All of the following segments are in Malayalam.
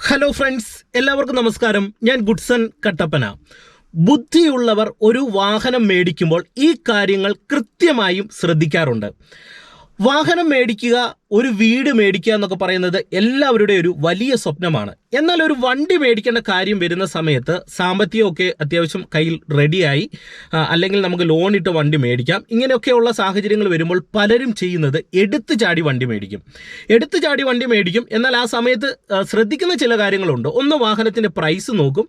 ഹലോ ഫ്രണ്ട്സ് എല്ലാവർക്കും നമസ്കാരം. ഞാൻ ഗുഡ്സൺ കട്ടപ്പന. ബുദ്ധിയുള്ളവർ ഒരു വാഹനം മേടിക്കുമ്പോൾ ഈ കാര്യങ്ങൾ കൃത്യമായും ശ്രദ്ധിക്കാറുണ്ട്. വാഹനം മേടിക്കുക ഒരു വീട് മേടിക്കുക എന്നൊക്കെ പറയുന്നത് എല്ലാവരുടെയും ഒരു വലിയ സ്വപ്നമാണ്. എന്നാൽ ഒരു വണ്ടി മേടിക്കേണ്ട കാര്യം വരുന്ന സമയത്ത് സാമ്പത്തികമൊക്കെ അത്യാവശ്യം കയ്യിൽ റെഡിയായി അല്ലെങ്കിൽ നമുക്ക് ലോൺ ഇട്ട് വണ്ടി മേടിക്കാം. ഇങ്ങനെയൊക്കെയുള്ള സാഹചര്യങ്ങൾ വരുമ്പോൾ പലരും ചെയ്യുന്നത് എടുത്തു ചാടി വണ്ടി മേടിക്കും. എടുത്തു ചാടി വണ്ടി മേടിക്കും. എന്നാൽ ആ സമയത്ത് ശ്രദ്ധിക്കുന്ന ചില കാര്യങ്ങളുണ്ട്. ഒന്ന് വാഹനത്തിന്റെ പ്രൈസ് നോക്കും.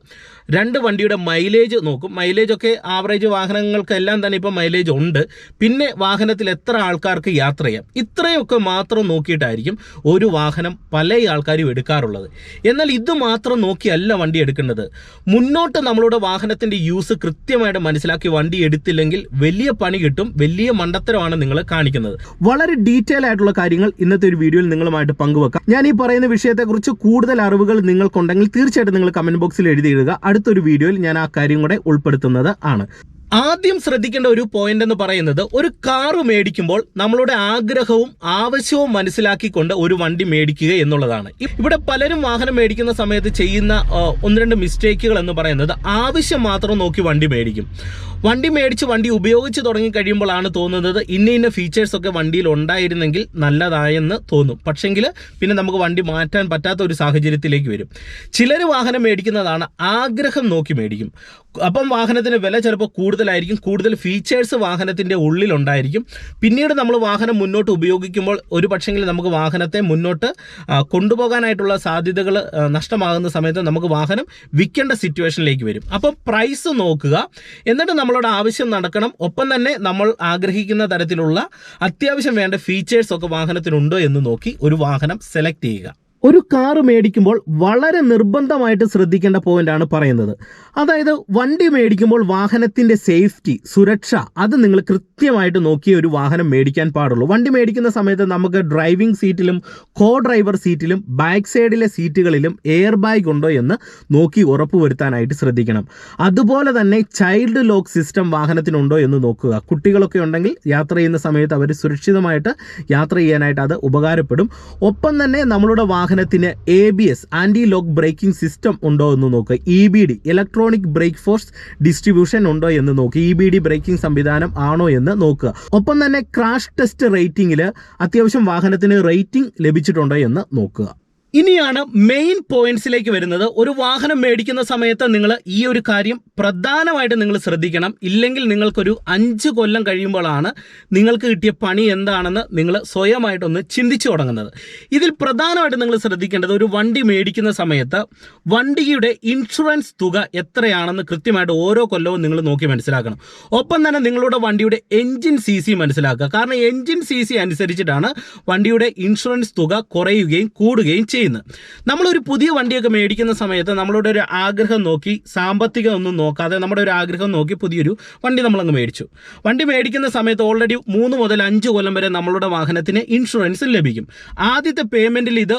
രണ്ട് വണ്ടിയുടെ മൈലേജ് നോക്കും. മൈലേജ് ഒക്കെ ആവറേജ് വാഹനങ്ങൾക്കെല്ലാം തന്നെ ഇപ്പോൾ മൈലേജ് ഉണ്ട്. പിന്നെ വാഹനത്തിൽ എത്ര ആൾക്കാർക്ക് യാത്ര ചെയ്യാം. ഇത്രയൊക്കെ മാത്രം നോക്കിയിട്ടായിരിക്കും ഒരു വാഹനം പല ആൾക്കാരും എടുക്കാറുള്ളത്. എന്നാൽ ഇത് മാത്രം നോക്കിയല്ല വണ്ടി എടുക്കേണ്ടത്. മുന്നോട്ട് നമ്മളുടെ വാഹനത്തിന്റെ യൂസ് കൃത്യമായിട്ട് മനസ്സിലാക്കി വണ്ടി എടുത്തില്ലെങ്കിൽ വലിയ പണി കിട്ടും വലിയ മണ്ടത്തരമാണ് നിങ്ങൾ കാണിക്കുന്നത്. വളരെ ഡീറ്റെയിൽ ആയിട്ടുള്ള കാര്യങ്ങൾ ഇന്നത്തെ ഒരു വീഡിയോയിൽ നിങ്ങളുമായിട്ട് പങ്കുവെക്കാം. ഞാൻ ഈ പറയുന്ന വിഷയത്തെക്കുറിച്ച് കൂടുതൽ അറിവുകൾ നിങ്ങൾക്കുണ്ടെങ്കിൽ തീർച്ചയായിട്ടും നിങ്ങൾ കമന്റ് ബോക്സിൽ എഴുതിയിടുക. അടുത്തൊരു വീഡിയോയിൽ ഞാൻ ആ കാര്യം കൂടെ ഉൾപ്പെടുത്തുന്നത് ആണ്. ആദ്യം ശ്രദ്ധിക്കേണ്ട ഒരു പോയിന്റ് എന്ന് പറയുന്നത് ഒരു കാറ് മേടിക്കുമ്പോൾ നമ്മളുടെ ആഗ്രഹവും ആവശ്യവും മനസ്സിലാക്കിക്കൊണ്ട് ഒരു വണ്ടി മേടിക്കുക എന്നുള്ളതാണ്. ഇവിടെ പലരും വാഹനം മേടിക്കുന്ന സമയത്ത് ചെയ്യുന്ന ഒന്ന് രണ്ട് മിസ്റ്റേക്കുകൾ എന്ന് പറയുന്നത് ആവശ്യം മാത്രം നോക്കി വണ്ടി മേടിക്കും. വണ്ടി മേടിച്ച് വണ്ടി ഉപയോഗിച്ച് തുടങ്ങി കഴിയുമ്പോഴാണ് തോന്നുന്നത് ഇന്ന ഇന്ന ഫീച്ചേഴ്സ് ഒക്കെ വണ്ടിയിൽ ഉണ്ടായിരുന്നെങ്കിൽ നല്ലതായെന്ന് തോന്നും. പക്ഷെങ്കിൽ പിന്നെ നമുക്ക് വണ്ടി മാറ്റാൻ പറ്റാത്ത ഒരു സാഹചര്യത്തിലേക്ക് വരും. ചിലർ വാഹനം മേടിക്കുന്നതാണ് ആഗ്രഹം നോക്കി മേടിക്കും. അപ്പം വാഹനത്തിന് വില ചിലപ്പോൾ കൂടുതലായിരിക്കും കൂടുതൽ ഫീച്ചേഴ്സ് വാഹനത്തിന്റെ ഉള്ളിലുണ്ടായിരിക്കും. പിന്നീട് നമ്മൾ വാഹനം മുന്നോട്ട് ഉപയോഗിക്കുമ്പോൾ ഒരു പക്ഷെങ്കിൽ നമുക്ക് വാഹനത്തെ മുന്നോട്ട് കൊണ്ടുപോകാനായിട്ടുള്ള സാധ്യതകൾ നഷ്ടമാകുന്ന സമയത്ത് നമുക്ക് വാഹനം വിൽക്കേണ്ട സിറ്റുവേഷനിലേക്ക് വരും. അപ്പോൾ പ്രൈസ് നോക്കുക. എന്നിട്ട് നമ്മളുടെ ആവശ്യം നടക്കണം. ഒപ്പം തന്നെ നമ്മൾ ആഗ്രഹിക്കുന്ന തരത്തിലുള്ള അത്യാവശ്യം വേണ്ട ഫീച്ചേഴ്സ് ഒക്കെ വാഹനത്തിനുണ്ടോ എന്ന് നോക്കി ഒരു വാഹനം സെലക്ട് ചെയ്യുക. ഒരു കാർ മേടിക്കുമ്പോൾ വളരെ നിർബന്ധമായിട്ട് ശ്രദ്ധിക്കേണ്ട പോയിന്റ് ആണ് പറയുന്നത്. അതായത് വണ്ടി മേടിക്കുമ്പോൾ വാഹനത്തിന്റെ സേഫ്റ്റി സുരക്ഷ അത് നിങ്ങൾ കൃത്യമായിട്ട് നോക്കിയ ഒരു വാഹനം മേടിക്കാൻ പാടുള്ളൂ. വണ്ടി മേടിക്കുന്ന സമയത്ത് നമുക്ക് ഡ്രൈവിംഗ് സീറ്റിലും കോ ഡ്രൈവർ സീറ്റിലും ബാക്ക് സൈഡിലെ സീറ്റുകളിലും എയർ ബാഗ് ഉണ്ടോ എന്ന് നോക്കി ഉറപ്പുവരുത്താനായിട്ട് ശ്രദ്ധിക്കണം. അതുപോലെ തന്നെ ചൈൽഡ് ലോക്ക് സിസ്റ്റം വാഹനത്തിനുണ്ടോ എന്ന് നോക്കുക. കുട്ടികളൊക്കെ ഉണ്ടെങ്കിൽ യാത്ര ചെയ്യുന്ന സമയത്ത് അവർ സുരക്ഷിതമായിട്ട് യാത്ര ചെയ്യാനായിട്ട് അത് ഉപകാരപ്പെടും. ഒപ്പം തന്നെ നമ്മളുടെ വാഹനത്തിന് A B S anti lock braking system ഉണ്ടോ എന്ന് നോക്കുക E B D electronic brake force distribution ഉണ്ടോ എന്ന് നോക്കുക ഇ ബി ഡി ബ്രേക്കിംഗ് സംവിധാനം ആണോ എന്ന് നോക്കുക ഒപ്പം തന്നെ ക്രാഷ് ടെസ്റ്റ് റേറ്റിംഗിൽ അത്യാവശ്യം വാഹനത്തിന് റേറ്റിംഗ് ലഭിച്ചിട്ടുണ്ടോ എന്ന് നോക്കുക ഇനിയാണ് മെയിൻ പോയിന്റ്സിലേക്ക് വരുന്നത്. ഒരു വാഹനം മേടിക്കുന്ന സമയത്ത് നിങ്ങൾ ഈ ഒരു കാര്യം പ്രധാനമായിട്ട് നിങ്ങൾ ശ്രദ്ധിക്കണം. ഇല്ലെങ്കിൽ നിങ്ങൾക്കൊരു അഞ്ച് കൊല്ലം കഴിയുമ്പോഴാണ് നിങ്ങൾക്ക് കിട്ടിയ പണി എന്താണെന്ന് നിങ്ങൾ സ്വയമായിട്ടൊന്ന് ചിന്തിച്ചു തുടങ്ങുന്നത്. ഇതിൽ പ്രധാനമായിട്ട് നിങ്ങൾ ശ്രദ്ധിക്കേണ്ടത് ഒരു വണ്ടി മേടിക്കുന്ന സമയത്ത് വണ്ടിയുടെ ഇൻഷുറൻസ് തുക എത്രയാണെന്ന് കൃത്യമായിട്ട് ഓരോ കൊല്ലവും നിങ്ങൾ നോക്കി മനസ്സിലാക്കണം. ഒപ്പം തന്നെ നിങ്ങളുടെ വണ്ടിയുടെ എൻജിൻ സി സി മനസ്സിലാക്കുക. കാരണം എൻജിൻ സി സി അനുസരിച്ചിട്ടാണ് വണ്ടിയുടെ ഇൻഷുറൻസ് തുക കുറയുകയും കൂടുകയും ചെയ്യുന്നത്. നമ്മളൊരു പുതിയ വണ്ടിയൊക്കെ മേടിക്കുന്ന സമയത്ത് നമ്മളുടെ ഒരു ആഗ്രഹം നോക്കി സാമ്പത്തികം ഒന്നും നോക്കാതെ നമ്മുടെ ഒരു ആഗ്രഹം നോക്കി പുതിയൊരു വണ്ടി നമ്മളങ്ങ് മേടിച്ചു. വണ്ടി മേടിക്കുന്ന സമയത്ത് ഓൾറെഡി മൂന്ന് മുതൽ അഞ്ച് കൊല്ലം വരെ നമ്മളുടെ വാഹനത്തിന് ഇൻഷുറൻസ് ലഭിക്കും. ആദ്യത്തെ പേയ്മെന്റിൽ ഇത്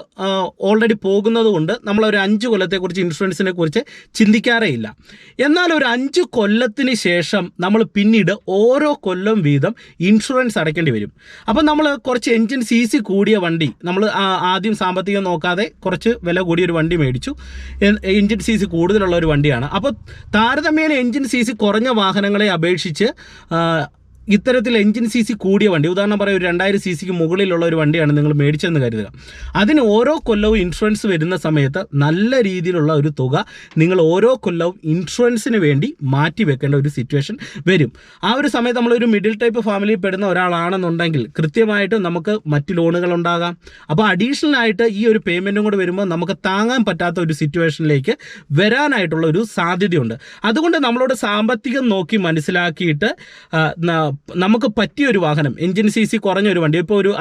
ഓൾറെഡി പോകുന്നത് കൊണ്ട് നമ്മളൊരു അഞ്ച് കൊല്ലത്തെക്കുറിച്ച് ഇൻഷുറൻസിനെ കുറിച്ച് ചിന്തിക്കാറേ ഇല്ല. എന്നാൽ ഒരു അഞ്ച് കൊല്ലത്തിന് ശേഷം നമ്മൾ പിന്നീട് ഓരോ കൊല്ലം വീതം ഇൻഷുറൻസ് അടയ്ക്കേണ്ടി വരും. അപ്പം നമ്മൾ കുറച്ച് എൻജിൻ സി സി കൂടിയ വണ്ടി നമ്മൾ ആദ്യം സാമ്പത്തികം നോക്കാതെ കുറച്ച് വില കൂടിയ ഒരു വണ്ടി മേടിച്ചു. എഞ്ചിൻ സി സി കൂടുതലുള്ള ഒരു വണ്ടിയാണ്. അപ്പോൾ താരതമ്യേന എഞ്ചിൻ സി സി കുറഞ്ഞ വാഹനങ്ങളെ അപേക്ഷിച്ച് ഇത്തരത്തിൽ എഞ്ചിൻ സി സി കൂടിയ വണ്ടി. ഉദാഹരണം പറയാം ഒരു രണ്ടായിരം സി സിക്ക് മുകളിലുള്ള ഒരു വണ്ടിയാണ് നിങ്ങൾ മേടിച്ചതെന്ന് കരുതുക. അതിന് ഓരോ കൊല്ലവും ഇൻഷുറൻസ് വരുന്ന സമയത്ത് നല്ല രീതിയിലുള്ള ഒരു തുക നിങ്ങൾ ഓരോ കൊല്ലവും ഇൻഷുറൻസിന് വേണ്ടി മാറ്റി വെക്കേണ്ട ഒരു സിറ്റുവേഷൻ വരും. ആ ഒരു സമയത്ത് നമ്മളൊരു മിഡിൽ ടൈപ്പ് ഫാമിലിയിൽ പെടുന്ന ഒരാളാണെന്നുണ്ടെങ്കിൽ കൃത്യമായിട്ട് നമുക്ക് മറ്റ് ലോണുകൾ ഉണ്ടാകാം. അപ്പോൾ അഡീഷണൽ ആയിട്ട് ഈ ഒരു പേയ്മെന്റും കൂടെ വരുമ്പോൾ നമുക്ക് താങ്ങാൻ പറ്റാത്ത ഒരു സിറ്റുവേഷനിലേക്ക് വരാനായിട്ടുള്ള ഒരു സാധ്യതയുണ്ട്. അതുകൊണ്ട് നമ്മളോട് സാമ്പത്തികം നോക്കി മനസ്സിലാക്കിയിട്ട് നമുക്ക് പറ്റിയ ഒരു വാഹനം. എഞ്ചിൻ സി സി കുറഞ്ഞ ഒരു വണ്ടി. ഇപ്പോൾ ഒരു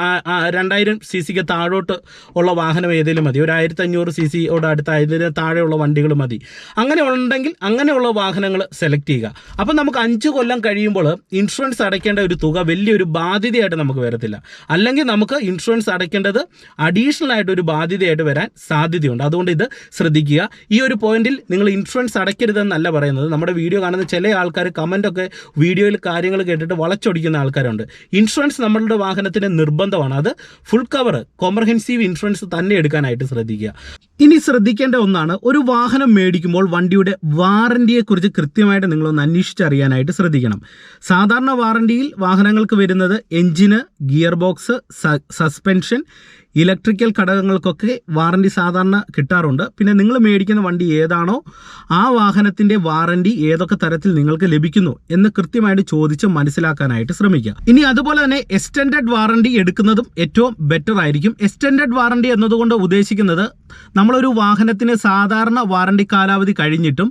രണ്ടായിരം സി സിക്ക് താഴോട്ട് ഉള്ള വാഹനം ഏതെങ്കിലും മതി. ഒരു ആയിരത്തി അഞ്ഞൂറ് സി സിയോട് അടുത്ത അതിന് താഴെയുള്ള വണ്ടികൾ മതി. അങ്ങനെ ഉണ്ടെങ്കിൽ അങ്ങനെയുള്ള വാഹനങ്ങൾ സെലക്ട് ചെയ്യുക. അപ്പം നമുക്ക് അഞ്ച് കൊല്ലം കഴിയുമ്പോൾ ഇൻഷുറൻസ് അടയ്ക്കേണ്ട ഒരു തുക വലിയൊരു ബാധ്യതയായിട്ട് നമുക്ക് വരത്തില്ല. അല്ലെങ്കിൽ നമുക്ക് ഇൻഷുറൻസ് അടയ്ക്കേണ്ടത് അഡീഷണൽ ആയിട്ട് ഒരു ബാധ്യതയായിട്ട് വരാൻ സാധ്യതയുണ്ട്. അതുകൊണ്ട് ഇത് ശ്രദ്ധിക്കുക. ഈ ഒരു പോയിന്റിൽ നിങ്ങൾ ഇൻഷുറൻസ് അടയ്ക്കരുതെന്നല്ല പറയുന്നത്. നമ്മുടെ വീഡിയോ കാണുന്ന ചില ആൾക്കാർ കമന്റൊക്കെ വീഡിയോയിൽ കാര്യങ്ങൾ കേട്ടിട്ട് വളച്ചൊടിക്കുന്ന ആൾക്കാരുണ്ട്. ഇൻഷുറൻസ് നമ്മളുടെ വാഹനത്തിന് നിർബന്ധമാണ്. അത് ഫുൾ കവർ കോംപ്രഹെൻസീവ് ഇൻഷുറൻസ് തന്നെ എടുക്കാനായിട്ട് ശ്രദ്ധിക്കുക. ഇനി ശ്രദ്ധിക്കേണ്ട ഒന്നാണ് ഒരു വാഹനം മേടിക്കുമ്പോൾ വണ്ടിയുടെ വാറണ്ടിയെക്കുറിച്ച് കൃത്യമായിട്ട് നിങ്ങളൊന്ന് അന്വേഷിച്ചറിയാനായിട്ട് ശ്രദ്ധിക്കണം. സാധാരണ വാറണ്ടിയിൽ വാഹനങ്ങൾക്ക് വരുന്നത് എഞ്ചിന് ഗിയർ ബോക്സ് സസ്പെൻഷൻ ഇലക്ട്രിക്കൽ ഘടകങ്ങൾക്കൊക്കെ വാറണ്ടി സാധാരണ കിട്ടാറുണ്ട്. പിന്നെ നിങ്ങൾ മേടിക്കുന്ന വണ്ടി ഏതാണോ ആ വാഹനത്തിന്റെ വാറണ്ടി ഏതൊക്കെ തരത്തിൽ നിങ്ങൾക്ക് ലഭിക്കുന്നു എന്ന് കൃത്യമായിട്ട് ചോദിച്ച് മനസ്സിലാക്കാനായിട്ട് ശ്രമിക്കുക. ഇനി അതുപോലെ തന്നെ എക്സ്റ്റൻഡഡ് വാറണ്ടി എടുക്കുന്നതും ഏറ്റവും ബെറ്റർ ആയിരിക്കും. എക്സ്റ്റൻഡഡ് വാറണ്ടി എന്നതുകൊണ്ട് ഉദ്ദേശിക്കുന്നത് നമ്മളൊരു വാഹനത്തിന് സാധാരണ വാറണ്ടി കാലാവധി കഴിഞ്ഞിട്ടും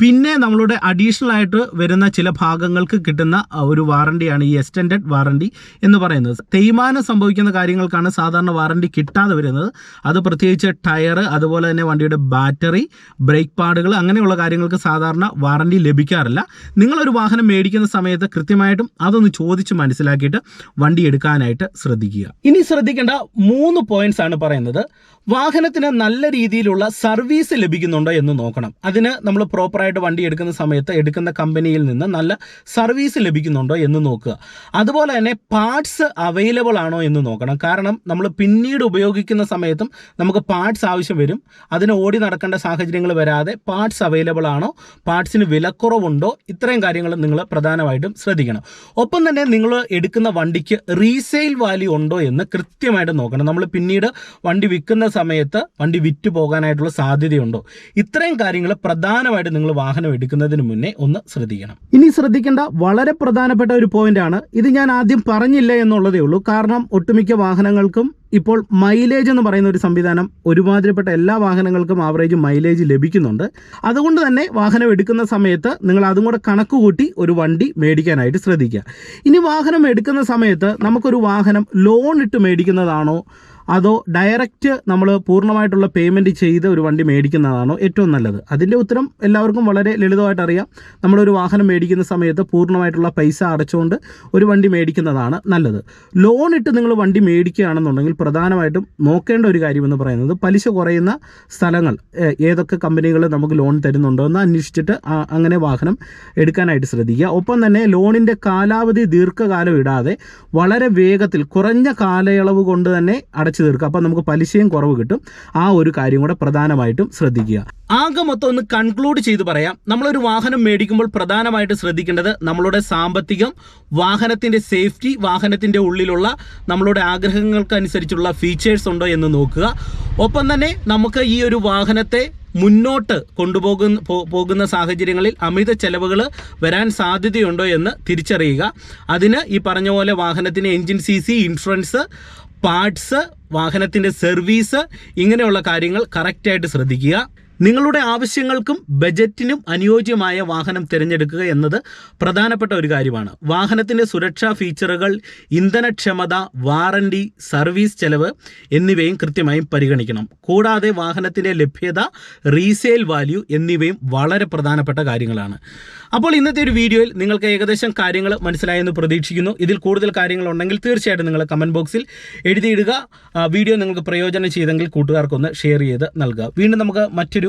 പിന്നെ നമ്മളുടെ അഡീഷണൽ ആയിട്ട് വരുന്ന ചില ഭാഗങ്ങൾക്ക് കിട്ടുന്ന ഒരു വാറണ്ടിയാണ് ഈ എക്സ്റ്റൻഡഡ് വാറണ്ടി എന്ന് പറയുന്നത്. തേയ്മാനം സംഭവിക്കുന്ന കാര്യങ്ങൾക്കാണ് സാധാരണ വാറണ്ടി കിട്ടാതെ വരുന്നത്. അത് പ്രത്യേകിച്ച് ടയർ അതുപോലെ തന്നെ വണ്ടിയുടെ ബാറ്ററി ബ്രേക്ക് പാഡുകൾ അങ്ങനെയുള്ള കാര്യങ്ങൾക്ക് സാധാരണ വാറണ്ടി ലഭിക്കാറില്ല. നിങ്ങളൊരു വാഹനം മേടിക്കുന്ന സമയത്ത് കൃത്യമായിട്ടും അതൊന്ന് ചോദിച്ച് മനസ്സിലാക്കിയിട്ട് വണ്ടി എടുക്കാനായിട്ട് ശ്രദ്ധിക്കുക. ഇനി ശ്രദ്ധിക്കേണ്ട മൂന്ന് പോയിന്റ്സ് ആണ് പറയുന്നത്. വാഹനത്തിന് നല്ല രീതിയിലുള്ള സർവീസ് ലഭിക്കുന്നുണ്ടോ എന്ന് നോക്കണം. അതിന് നമ്മൾ പ്രോപ്പറായിട്ട് വണ്ടി എടുക്കുന്ന സമയത്ത് എടുക്കുന്ന കമ്പനിയിൽ നിന്ന് നല്ല സർവീസ് ലഭിക്കുന്നുണ്ടോ എന്ന് നോക്കുക. അതുപോലെ തന്നെ പാർട്സ് അവൈലബിൾ ആണോ എന്ന് നോക്കണം. കാരണം നമ്മൾ പിന്നീട് ഉപയോഗിക്കുന്ന സമയത്തും നമുക്ക് പാർട്സ് ആവശ്യം വരും. അതിന് ഓടി നടക്കേണ്ട സാഹചര്യങ്ങൾ വരാതെ പാർട്സ് അവൈലബിൾ ആണോ പാർട്സിന് വിലക്കുറവുണ്ടോ ഇത്രയും കാര്യങ്ങൾ നിങ്ങൾ പ്രധാനമായിട്ടും ശ്രദ്ധിക്കണം. ഒപ്പം തന്നെ നിങ്ങൾ എടുക്കുന്ന വണ്ടിക്ക് റീസെയിൽ വാല്യൂ ഉണ്ടോ എന്ന് കൃത്യമായിട്ട് നോക്കണം. നമ്മൾ പിന്നീട് വണ്ടി വിൽക്കുന്ന സമയത്ത് വണ്ടി വിറ്റ് പോകാനായിട്ടുള്ള സാധ്യതയുണ്ടോ? ഇത്രയും കാര്യങ്ങൾ പ്രധാനമായിട്ട് നിങ്ങൾ വാഹനം എടുക്കുന്നതിന് മുന്നേ ഒന്ന് ശ്രദ്ധിക്കണം. ഇനി ശ്രദ്ധിക്കേണ്ട വളരെ പ്രധാനപ്പെട്ട ഒരു പോയിന്റ് ആണ്. ഇത് ഞാൻ ആദ്യം പറഞ്ഞില്ല എന്നുള്ളതേ ഉള്ളൂ. കാരണം ഒട്ടുമിക്ക വാഹനങ്ങൾക്കും ഇപ്പോൾ മൈലേജ് എന്ന് പറയുന്ന ഒരു സംവിധാനം ഒരുമാതിരിപ്പെട്ട എല്ലാ വാഹനങ്ങൾക്കും ആവറേജ് മൈലേജ് ലഭിക്കുന്നുണ്ട്. അതുകൊണ്ട് തന്നെ വാഹനം എടുക്കുന്ന സമയത്ത് നിങ്ങൾ അതും കൂടെ കണക്ക് കൂട്ടി ഒരു വണ്ടി മേടിക്കാനായിട്ട് ശ്രദ്ധിക്കുക. ഇനി വാഹനം എടുക്കുന്ന സമയത്ത് നമുക്കൊരു വാഹനം ലോൺ ഇട്ട് മേടിക്കുന്നതാണോ? അതോ ഡയറക്റ്റ് നമ്മൾ പൂർണമായിട്ടുള്ള പേയ്മെന്റ് ചെയ്ത് ഒരു വണ്ടി മേടിക്കുന്നതാണോ ഏറ്റവും നല്ലത്? അതിന്റെ ഉത്തരം എല്ലാവർക്കും വളരെ ലളിതമായിട്ട് അറിയാം. നമ്മളൊരു വാഹനം മേടിക്കുന്ന സമയത്ത് പൂർണമായിട്ടുള്ള പൈസ അടച്ചുകൊണ്ട് ഒരു വണ്ടി മേടിക്കുന്നതാണ് നല്ലത്. ലോൺ ഇട്ട് നിങ്ങൾ വണ്ടി മേടിക്കുകയാണെന്നുണ്ടെങ്കിൽ പ്രധാനമായിട്ടും നോക്കേണ്ട ഒരു കാര്യമെന്ന് പറയുന്നത് പലിശ കുറയുന്ന സ്ഥലങ്ങൾ ഏതൊക്കെ കമ്പനികൾ നമുക്ക് ലോൺ തരുന്നുണ്ടോ എന്ന് അന്വേഷിച്ചിട്ട് അങ്ങനെ വാഹനം എടുക്കാനായിട്ട് ശ്രദ്ധിക്കുക. ഒപ്പം തന്നെ ലോണിന്റെ കാലാവധി ദീർഘകാലം ഇടാതെ വളരെ വേഗത്തിൽ കുറഞ്ഞ കാലയളവ് കൊണ്ട് തന്നെ അടച്ചു തീർക്കുക. അപ്പോൾ നമുക്ക് പലിശയും കുറവ് കിട്ടും. ആ ഒരു കാര്യം കൂടെ പ്രധാനമായിട്ടും ശ്രദ്ധിക്കുക. ആകെ മൊത്തം ഒന്ന് കൺക്ലൂഡ് ചെയ്ത് പറയാം. നമ്മളൊരു വാഹനം മേടിക്കുമ്പോൾ പ്രധാനമായിട്ട് ശ്രദ്ധിക്കേണ്ടത് നമ്മളുടെ സാമ്പത്തികം വാഹനത്തിന്റെ സേഫ്റ്റി വാഹനത്തിന്റെ ഉള്ളിലുള്ള നമ്മളുടെ ആഗ്രഹങ്ങൾക്കനുസരിച്ചുള്ള ഫീച്ചേഴ്സ് ഉണ്ടോ എന്ന് നോക്കുക. ഒപ്പം തന്നെ നമുക്ക് ഈ ഒരു വാഹനത്തെ മുന്നോട്ട് കൊണ്ടുപോകുന്ന പോകുന്ന സാഹചര്യങ്ങളിൽ അമിത ചെലവുകൾ വരാൻ സാധ്യതയുണ്ടോ എന്ന് തിരിച്ചറിയുക. അതിന് ഈ പറഞ്ഞ പോലെ വാഹനത്തിന് engine C C insurance parts വാഹനത്തിന്റെ സർവീസ് ഇങ്ങനെയുള്ള കാര്യങ്ങൾ കറക്റ്റായിട്ട് ശ്രദ്ധിക്കുക. നിങ്ങളുടെ ആവശ്യങ്ങൾക്കും ബജറ്റിനും അനുയോജ്യമായ വാഹനം തിരഞ്ഞെടുക്കുക എന്നത് പ്രധാനപ്പെട്ട ഒരു കാര്യമാണ്. വാഹനത്തിന്റെ സുരക്ഷാ ഫീച്ചറുകൾ ഇന്ധനക്ഷമത വാറണ്ടി സർവീസ് ചെലവ് എന്നിവയും കൃത്യമായും പരിഗണിക്കണം. കൂടാതെ വാഹനത്തിന്റെ ലഭ്യത റീസെയിൽ വാല്യൂ എന്നിവയും വളരെ പ്രധാനപ്പെട്ട കാര്യങ്ങളാണ്. അപ്പോൾ ഇന്നത്തെ ഒരു വീഡിയോയിൽ നിങ്ങൾക്ക് ഏകദേശം കാര്യങ്ങൾ മനസ്സിലായെന്ന് പ്രതീക്ഷിക്കുന്നു. ഇതിൽ കൂടുതൽ കാര്യങ്ങളുണ്ടെങ്കിൽ തീർച്ചയായിട്ടും നിങ്ങൾ കമന്റ് ബോക്സിൽ എഴുതിയിടുക. വീഡിയോ നിങ്ങൾക്ക് പ്രയോജനം ചെയ്തെങ്കിൽ കൂട്ടുകാർക്കൊന്ന് ഷെയർ ചെയ്ത് നൽകുക. വീണ്ടും നമുക്ക് മറ്റൊരു